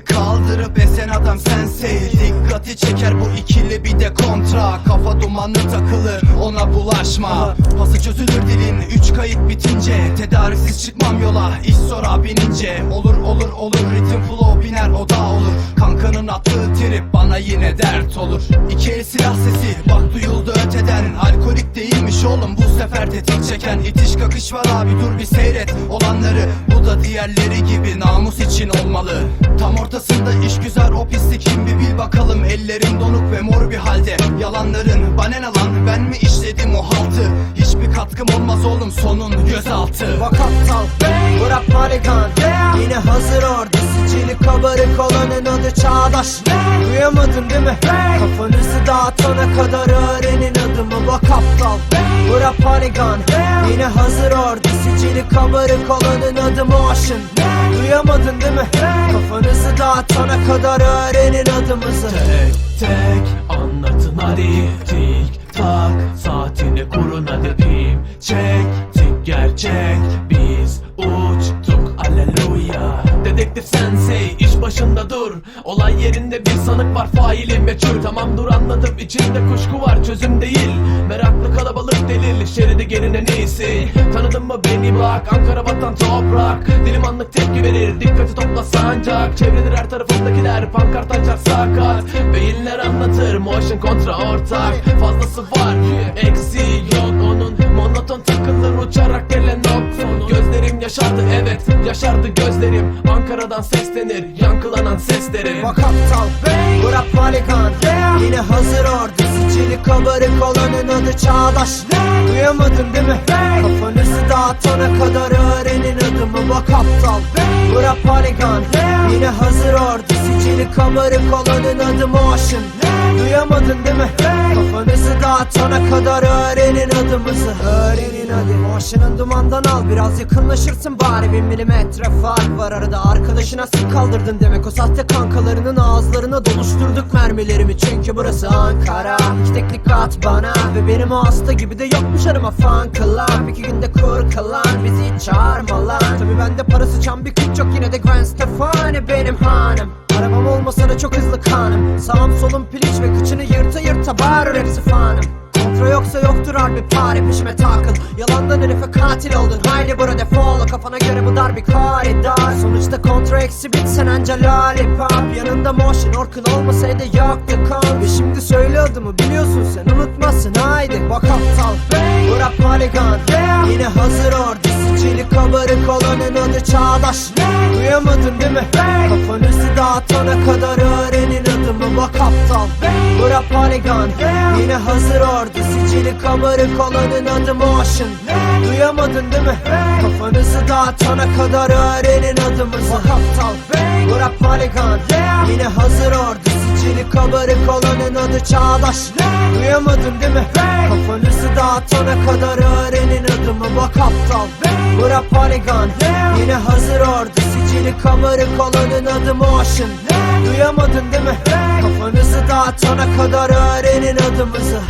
Elini kaldırıp esen adam sensei Dikkati çeker bu ikili bir de kontra. Kafa dumanlı takılır ona bulaşma. Pası çözülür dilin üç kayıt bitince. Tedarisiz çıkmam yola iş sonra binince Olur olur olur ritim flow biner o da olur. Kankanın attığı trip bana yine dert olur. İki el silah sesi bak duyuldu öteden. Alkolik değilmiş oğlum bu sefer tetik çeken. İtiş kakış var abi dur bir seyret. Olanları bu da diğerleri gibi namus için olmalı. Tam ortasında iş güzel o pislik kim bir bil bakalım. Ellerim donuk ve mor bir halde. Yalanların bana ne lan ben mi işledim o haltı? Hiçbir katkım olmaz oğlum sonun gözaltı. Bak aptal bu rap malikan Yine hazır orada sicili kabarık olanın adı Çağdaş. Duyamadın değil mi? Kafanızı dağıtana kadar öğrenin adımı. Bak aptal bu rap malikan Yine hazır orada sicili kabarık olanın adı Motion Duyamadın değil mi? Kafanızı dağıtana kadar öğrenin adımızı. Tek tek anlatın hadi. Tik tak saatini kurun hadi. Pim Çektik gerçek başında dur. Olay yerinde bir sanık var faili meçhul. Tamam dur anladım. İçinde kuşku var çözüm değil. Meraklı kalabalık delil şeridi gerine neyse Tanıdın mı beni? Bak Ankara vatan toprak. Dilim anlık tepki verir. Dikkati toplasa ancak Çevredir her tarafındakiler. Pankart açar sakat. Beyinler anlatır. Motion kontra ortak. Fazlası var eksiği yok. Onun Monoton takılır uçarak gelen ok Gözlerim yaşardı evet. Yaşardı gözlerim. Ankara'dan seslenir yankılanan seslerim Bak aptal bu rap malikan Yine hazır orada sicili kabarık olanın adı Çağdaş. Duyamadın değil mi? Kafanızı dağıtana kadar öğrenin adımı. Bak aptal bu rap malikan Yine hazır orada sicili kabarık olanın adı Motion Duyamadın değil mi? Kafanızı dağıtana kadar öğrenin adımızı. Öğrenin hadi Motion'ın dumandan al Biraz yakınlaşırsın bari. Bir milimetre fark var arada Arkadaşına sık kaldırdın demek. O sahte kankalarının ağızlarına doluşturduk mermilerimi. Çünkü burası Ankara. İki teknik at bana Ve benim o hasta gibi de yokmuş arama fan club. İki günde kur kalan bizi hiç çağırma lan Tabi bende parası çam bir küç yok yine de Gwen Stefani benim hanım. Arabam olmasa da çok hızlı kanım. Sağım solum piliç ve kıçını yırta yırta bağırır hepsi fanım yoksa yoktur harbi. Pare peşime takıl. Yalandan herife katil oldun. Haydi burada defol Kafana göre bu dar bir koridor Sonuçta kontra eksi bit sen anca lollipop. Yanında motion orkun olmasaydı yoktu kon Ve şimdi söyle adımı biliyorsun sen unutmazsın. Haydi Bak aptal. Bu rap malikan Yine hazır orada sicili kabarık olanın adı Çağdaş. Duyamadın değil mi? Kafanızı dağıtana kadar öğrenin adımı Bak aptal bu rap malikan Yine hazır orada sicili kabarık olanın adı Motion. Duyamadın değil mi? Kafanızı dağıtana kadar öğrenin adımızı Bak aptal bu rap malikan Yine hazır orada sicili kabarık olanın adı Çağdaş. Duyamadın değil mi? Kafanızı dağıtana kadar öğrenin adımı Bak aptal. Bu rap malikan Yine hazır orada sicili kabarık olanın adı Motion Duyamadın değil mi? Kafanızı dağıtana kadar öğrenin adımızı